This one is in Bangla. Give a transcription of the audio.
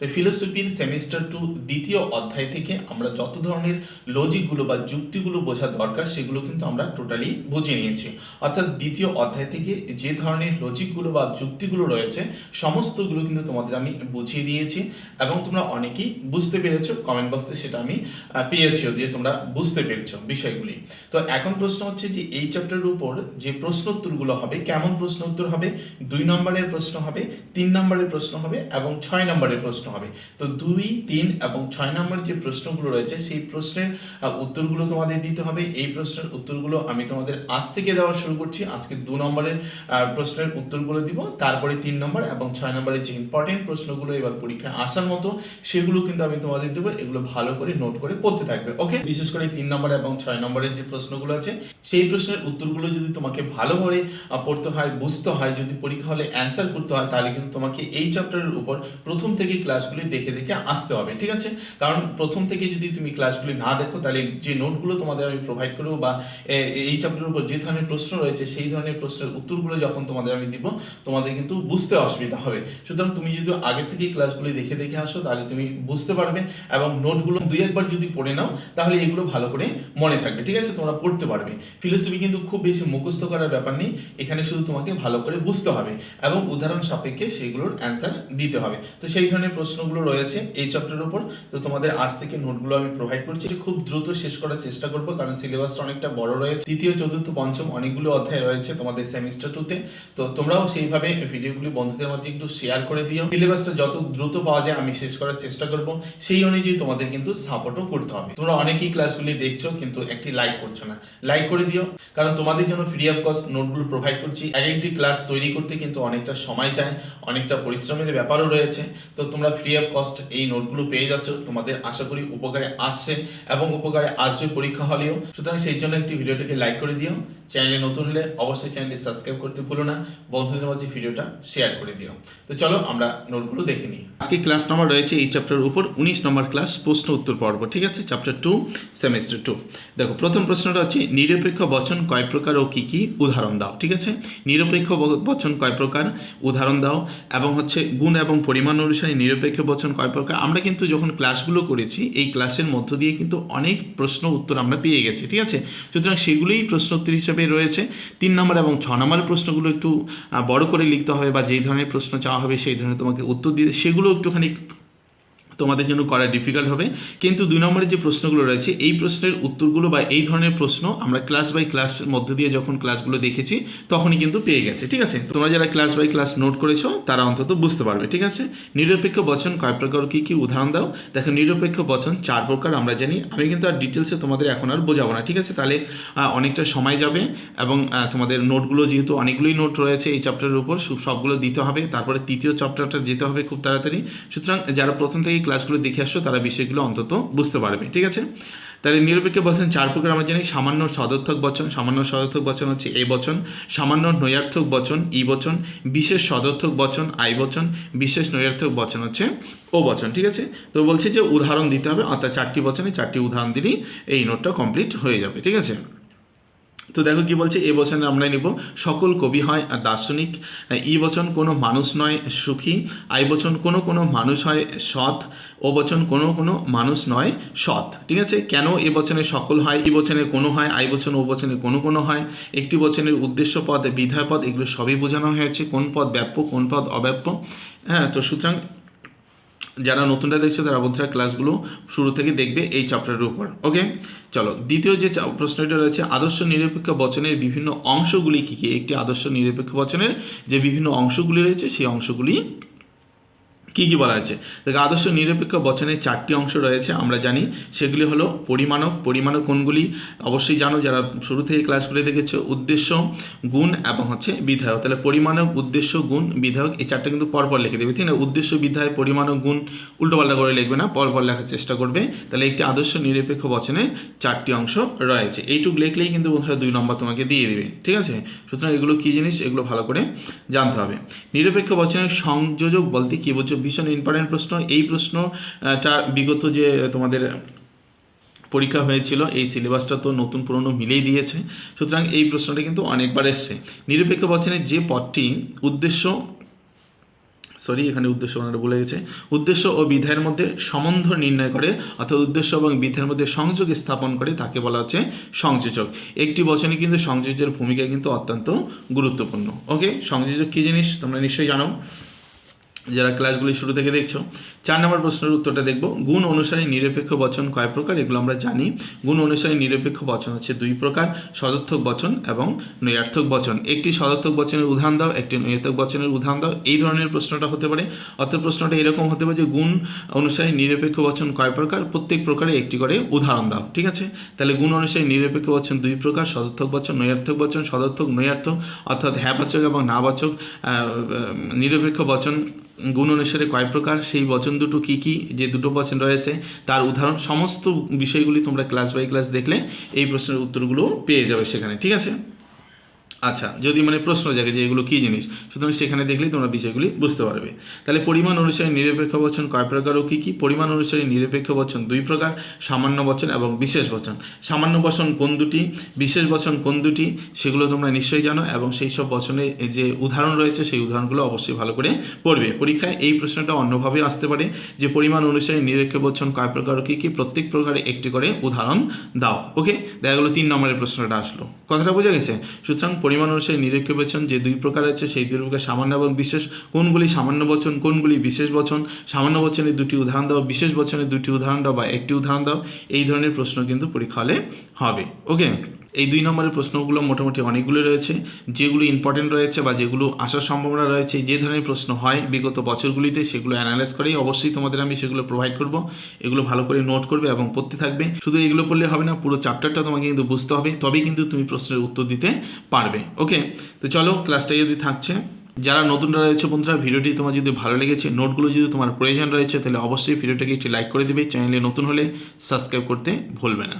তো ফিলোসফির সেমিস্টার টু দ্বিতীয় অধ্যায় থেকে আমরা যত ধরনের লজিকগুলো বা যুক্তিগুলো বোঝা দরকার, সেগুলো কিন্তু আমরা টোটালি বুঝে নিয়েছি। অর্থাৎ দ্বিতীয় অধ্যায় থেকে যে ধরনের লজিকগুলো বা যুক্তিগুলো রয়েছে, সমস্তগুলো কিন্তু তোমাদের আমি বুঝিয়ে দিয়েছি এবং তোমরা অনেকেই বুঝতে পেরেছ কমেন্ট বক্সে সেটা আমি পেয়েছিও যে তোমরা বুঝতে পেরেছ বিষয়গুলি। তো এখন প্রশ্ন হচ্ছে যে এই চ্যাপ্টারের উপর যে প্রশ্ন উত্তরগুলো হবে, কেমন প্রশ্ন উত্তর হবে? দুই নম্বরের প্রশ্ন হবে, তিন নম্বরের প্রশ্ন হবে এবং ছয় নম্বরের প্রশ্ন হবে। তো দুই তিন এবং ছয় নম্বর যে প্রশ্নগুলো রয়েছে সেই প্রশ্নের উত্তরগুলো তোমাদের দিতে হবে। এই প্রশ্নের উত্তরগুলো আমি তোমাদের আজ থেকে দেওয়া শুরু করছি। আজকে দু নম্বরের প্রশ্নের উত্তরগুলো দিব। তারপরে তিন নম্বর এবং ছয় নম্বরের যে ইম্পর্টেন্ট প্রশ্নগুলো এবার পরীক্ষায় আসার মতো সেগুলো কিন্তু আমি তোমাদের দেবো। এগুলো ভালো করে নোট করে পড়তে থাকবে ওকে বিশেষ করে তিন নম্বর এবং ছয় নম্বরের যে প্রশ্নগুলো আছে সেই প্রশ্নের উত্তরগুলো যদি তোমাকে ভালোভাবে আহ, পড়তে হয় বুঝতে হয় যদি পরীক্ষা হলে অ্যান্সার করতে হয় তাহলে কিন্তু তোমাকে এই চ্যাপ্টারের উপর প্রথম থেকে ক্লাসগুলি দেখে দেখে আসতে হবে, ঠিক আছে? কারণ প্রথম থেকে যদি তুমি ক্লাসগুলি না দেখো, তাহলে যে নোটগুলো তোমাদের আমি প্রোভাইড করব বা এই চ্যাপ্টারের উপর যে ধরনের প্রশ্ন রয়েছে, সেই ধরনের প্রশ্নের উত্তরগুলো যখন তোমাদের আমি দিব, তোমাদের কিন্তু বুঝতে অসুবিধা হবে। সুতরাং তুমি যদি আগের থেকে ক্লাসগুলি দেখে দেখে আসো, তাহলে তুমি বুঝতে পারবে এবং নোটগুলো দুই একবার যদি পড়ে নাও, তাহলে এগুলো ভালো করে মনে থাকবে, ঠিক আছে? তোমরা পড়তে পারবে। ফিলোসফি কিন্তু খুব বেশি মুখস্থ করার ব্যাপার নেই, এখানে শুধু তোমাকে ভালো করে বুঝতে হবে এবং উদাহরণ সাপেক্ষে সেগুলোর অ্যান্সার দিতে হবে। তো সেই ধরনের প্রশ্নগুলো রয়েছে এই চ্যাপ্টারের উপর। তো তোমাদের আজ থেকে নোটগুলো আমি প্রোভাইড করছি। খুব দ্রুত শেষ করার চেষ্টা করব কারণ সিলেবাসটা অনেকটা বড় রয়েছে। তৃতীয় চতুর্থ, পঞ্চম অনেকগুলো অধ্যায় রয়েছে তোমাদের সেমিস্টার টুতে তো তোমরাও সেইভাবে ভিডিওগুলি বন্ধুদের মাঝে একটু শেয়ার করে দিও। সিলেবাসটা যত দ্রুত পাওয়া যায় আমি শেষ করার চেষ্টা করব। সেই অনুযায়ী তোমাদের কিন্তু সাপোর্টও করতে হবে। তোমরা অনেকেই ক্লাসগুলি দেখছ কিন্তু একটি লাইক করছ না। লাইক করে দিও। কারণ তোমাদের জন্য ফ্রি অফ কস্ট নোটগুলো প্রোভাইড করছি। এক একটি ক্লাস তৈরি করতে কিন্তু অনেকটা সময় চায়, অনেকটা পরিশ্রমের ব্যাপারও রয়েছে। তো তোমরা ফ্রি অফ কস্ট এই নোটগুলো পেয়ে যাচ্ছ। তোমাদের আশা করি উপকারে আসছে এবং উপকারে আসবে পরীক্ষা হলেও। সুতরাং সেই জন্য একটি ভিডিওটাকে লাইক করে দিও। চ্যানেলে নতুন হলে অবশ্যই চ্যানেলটি সাবস্ক্রাইব করতে ভুলো না। বন্ধুদের মাঝে ভিডিওটা শেয়ার করে দিও। তো চলো আমরা নোটগুলো দেখে নিই। আজকে ক্লাস নাম্বার রয়েছে এই চ্যাপ্টারের উপর। উনিশ নম্বর ক্লাস প্রশ্ন উত্তর পর্ব, ঠিক আছে? চ্যাপ্টার টু সেমিস্টার টু দেখো, প্রথম প্রশ্নটা হচ্ছে, নিরপেক্ষ বচন কয় প্রকার ও কি কি উদাহরণ দাও, ঠিক আছে? নিরপেক্ষ বচন কয় প্রকার উদাহরণ দাও এবং হচ্ছে গুণ এবং পরিমাণ অনুসারে নিরপেক্ষ বচন কয় প্রকার? আমরা কিন্তু যখন ক্লাসগুলো করেছি, এই ক্লাসের মধ্য দিয়ে কিন্তু অনেক প্রশ্ন উত্তর আমরা পেয়ে গেছি, ঠিক আছে? সুতরাং সেগুলোই প্রশ্ন উত্তর হিসেবে রয়েছে। তিন নম্বর এবং ছ নম্বরের প্রশ্নগুলো একটু বড় করে লিখতে হবে বা যেই ধরনের প্রশ্ন চাওয়া হবে সেই ধরনের তোমাকে উত্তর দিতে সেগুলো একটুখানি তোমাদের জন্য করা ডিফিকাল্ট হবে। কিন্তু দুই নম্বরের যে প্রশ্নগুলো রয়েছে, এই প্রশ্নের উত্তরগুলো বা এই ধরনের প্রশ্ন আমরা ক্লাস বাই ক্লাস মধ্য দিয়ে যখন ক্লাসগুলো দেখেছি, তখনই কিন্তু পেয়ে গেছে, ঠিক আছে? তোমরা যারা ক্লাস বাই ক্লাস নোট করেছ, তারা অন্তত বুঝতে পারবে, ঠিক আছে? নিরপেক্ষ বচন কয় প্রকার, কী কী উদাহরণ দাও। দেখো, নিরপেক্ষ বচন চার প্রকার আমরা জানি। আমি কিন্তু আর ডিটেলসে তোমাদের এখন আর বোঝাবো না, ঠিক আছে? তাহলে অনেকটা সময় যাবে এবং তোমাদের নোটগুলো যেহেতু অনেকগুলোই নোট রয়েছে এই চ্যাপ্টারের উপর সবগুলো দিতে হবে। তারপরে তৃতীয় চ্যাপ্টারটা যেতে হবে খুব তাড়াতাড়ি। সুতরাং যারা প্রথম থেকে ক্লাসগুলো দেখে আসছো, তারা বিষয়গুলো অন্তত বুঝতে পারবে, ঠিক আছে? তাহলে নিরপেক্ষ বচন চার প্রকার আমরা জানি, সামান্য সদর্থক বচন, সামান্য সদর্থক বচন হচ্ছে এ বচন, সামান্য নৈয়ার্থক বচন, ই বচন, বিশেষ সদর্থক বচন, আই বচন, বিশেষ নৈয়ার্থক বচন হচ্ছে ও বচন, ঠিক আছে? তো বলছি যে উদাহরণ দিতে হবে, অর্থাৎ চারটি বচনে চারটি উদাহরণ দিলেই এই নোটটা কমপ্লিট হয়ে যাবে, ঠিক আছে? তো দেখো কি বলছে? এ বচনে আমরা নিব, সকল কবি হয় আর দার্শনিক। ই বচন কোনো মানুষ নয় সুখী, আই বচন কোনো কোনো মানুষ হয় সৎ, ও বচন কোনো কোনো মানুষ নয় সৎ। ঠিক আছে? কেন এ বচনে সকল হয়? ই বচনে কোনো হয়, আই বচন ও বচনে কোনো কোনো হয়। একটি বচনের উদ্দেশ্য পদ, বিধায় পদ, এগুলো সবই বোঝানো হয়েছে। কোন পদ ব্যাপ্য, কোন পদ অব্যাপ্য। হ্যাঁ তো সুতরাং যারা নতুনটা দেখছ, তারা বন্ধুরা ক্লাসগুলো শুরু থেকে দেখবে এই চ্যাপ্টারের উপর ওকে চলো, দ্বিতীয় যে প্রশ্নটা রয়েছে, আদর্শ নিরপেক্ষ বচনের বিভিন্ন অংশগুলি কী কী? একটি আদর্শ নিরপেক্ষ বচনের যে বিভিন্ন অংশগুলি রয়েছে, সেই অংশগুলি কি কি বলা আছে? দেখো, আদর্শ নিরপেক্ষ বচনের চারটি অংশ রয়েছে, আমরা জানি। সেগুলি হলো পরিমাণক পরিমাণক কোনগুলি অবশ্যই জানো, যারা শুরু থেকে ক্লাসগুলি দেখেছ, উদ্দেশ্য, গুণ এবং হচ্ছে বিধায়ক। তাহলে পরিমাণক, উদ্দেশ্য, গুণ, বিধায়ক, এই চারটা কিন্তু পরপর লিখে দেবে, ঠিক না? উদ্দেশ্য বিধায় পরিমাণক, গুণ, উল্টোপাল্টা করে লিখবে না, পরপর লেখার চেষ্টা করবে। তাহলে একটি আদর্শ নিরপেক্ষ বচনের চারটি অংশ রয়েছে। এইটুকু লিখলেই কিন্তু দুই নম্বর তোমাকে দিয়ে দিবে, ঠিক আছে? সুতরাং এগুলো কী জিনিস? এগুলো ভালো করে জানতে হবে। নিরপেক্ষ বচনের সংযোজক বলতে কি বলছো ভীষণ ইম্পর্টেন্ট প্রশ্ন। এই প্রশ্নটা বিগত যে তোমাদের পরীক্ষা হয়েছিল, এই সিলেবাসটা তো নতুন পুরনো মিলেই দিয়েছে। সুতরাং এই প্রশ্নটা কিন্তু অনেকবার এসছে। নিরপেক্ষ বচনের যে পদটি উদ্দেশ্য সরি এখানে উদ্দেশ্য ওনারা বলে গেছে। উদ্দেশ্য ও বিধায়ের মধ্যে সম্বন্ধ নির্ণয় করে, অর্থাৎ উদ্দেশ্য এবং বিধায়ের মধ্যে সংযোগ স্থাপন করে তাকে বলা হচ্ছে সংযোজক। একটি বচনে কিন্তু সংযোজের ভূমিকা কিন্তু অত্যন্ত গুরুত্বপূর্ণ। ওকে সংযোজক কী জিনিস? তোমরা নিশ্চয়ই জানো। যারা ক্লাসগুলি শুরু থেকে দেখছ, চার নম্বর প্রশ্নের উত্তরটা দেখব। গুণ অনুসারে নিরপেক্ষ বচন কয় প্রকার? এগুলো আমরা জানি। গুণ অনুসারে নিরপেক্ষ বচন হচ্ছে দুই প্রকার, সদর্থক বচন এবং নৈয়ার্থক বচন। একটি সদর্থক বচনের উদাহরণ দাও, একটি নৈয়ার্থক বচনের উদাহরণ দাও। এই ধরনের প্রশ্নটা হতে পারে। অর্থাৎ প্রশ্নটা এরকম হতে পারে যে গুণ অনুসারে নিরপেক্ষ বচন কয় প্রকার? প্রত্যেক প্রকারে একটি করে উদাহরণ দাও, ঠিক আছে? তাহলে গুণ অনুসারে নিরপেক্ষ বচন দুই প্রকার, সদর্থক বচন নৈয়ার্থক বচন, সদর্থক নৈয়ার্থক অর্থাৎ হ্যাবাচক এবং নাবাচক নিরপেক্ষ বচন গুণ অনুসারে কয় প্রকার? সেই বচন দুটো কি কি? যে দুটো বচন রয়েছে, তার উদাহরণ সমস্ত বিষয়গুলি তোমরা ক্লাস বাই ক্লাস দেখলে এই প্রশ্নের উত্তরগুলো পেয়ে যাবে সেখানে, ঠিক আছে? আচ্ছা যদি মানে প্রশ্ন জাগে যে এগুলো কী জিনিস? সুতরাং সেখানে দেখলেই তোমরা বিষয়গুলি বুঝতে পারবে। তাহলে পরিমাণ অনুসারে নিরপেক্ষ বচন কয় প্রকার ও কী কী? পরিমাণ অনুসারে নিরপেক্ষ বচন দুই প্রকার, সামান্য বচন এবং বিশেষ বচন। সামান্য বচন কোন দুটি? বিশেষ বচন কোন দুটি? সেগুলো তোমরা নিশ্চয়ই জানো এবং সেই সব বচনে যে উদাহরণ রয়েছে সেই উদাহরণগুলো অবশ্যই ভালো করে পড়বে। পরীক্ষায় এই প্রশ্নটা অন্যভাবে আসতে পারে যে পরিমাণ অনুসারে নিরপেক্ষ বচন কয় প্রকার ও কী কী? প্রত্যেক প্রকারে একটি করে উদাহরণ দাও। ওকে? দেখা গেলো তিন নম্বরের প্রশ্নটা আসলো। কথাটা বোঝা গেছে? সুতরাং পরিমাণ অনুসারে নিরীক্ষ বচন যে দুই প্রকার আছে, সেই দুই প্রকার সামান্য এবং বিশেষ। কোনগুলি সামান্য বচন, কোনগুলি বিশেষ বচন? সামান্য বচনের দুটি উদাহরণ দাও, বিশেষ বচনের দুটি উদাহরণ দাও বা একটি উদাহরণ দাও। এই ধরনের প্রশ্ন কিন্তু পরীক্ষা হলে হবে। ওকে এই দুই নম্বরের প্রশ্নগুলো মোটামুটি অনেকগুলো রয়েছে। যেগুলো ইম্পর্টেন্ট রয়েছে বা যেগুলো আসার সম্ভাবনা রয়েছে, যে ধরনের প্রশ্ন হয় বিগত বছরগুলিতে, সেগুলো অ্যানালাইজ করেই অবশ্যই তোমাদের আমি সেগুলো প্রোভাইড করব। এগুলো ভালো করে নোট করবে এবং পড়তে থাকবে। শুধু এগুলো পড়লে হবে না, পুরো চ্যাপ্টারটা তোমাকে কিন্তু বুঝতে হবে, তবেই কিন্তু তুমি প্রশ্নের উত্তর দিতে পারবে। ওকে তো চলো ক্লাসটা যদি থাকছে, যারা নতুনরা রয়েছে বন্ধুরা ভিডিওটি তোমার যদি ভালো লেগেছে নোটগুলো যদি তোমার প্রয়োজন রয়েছে, তাহলে অবশ্যই ভিডিওটাকে একটি লাইক করে দিবে। চ্যানেলে নতুন হলে সাবস্ক্রাইব করতে ভুলবে না।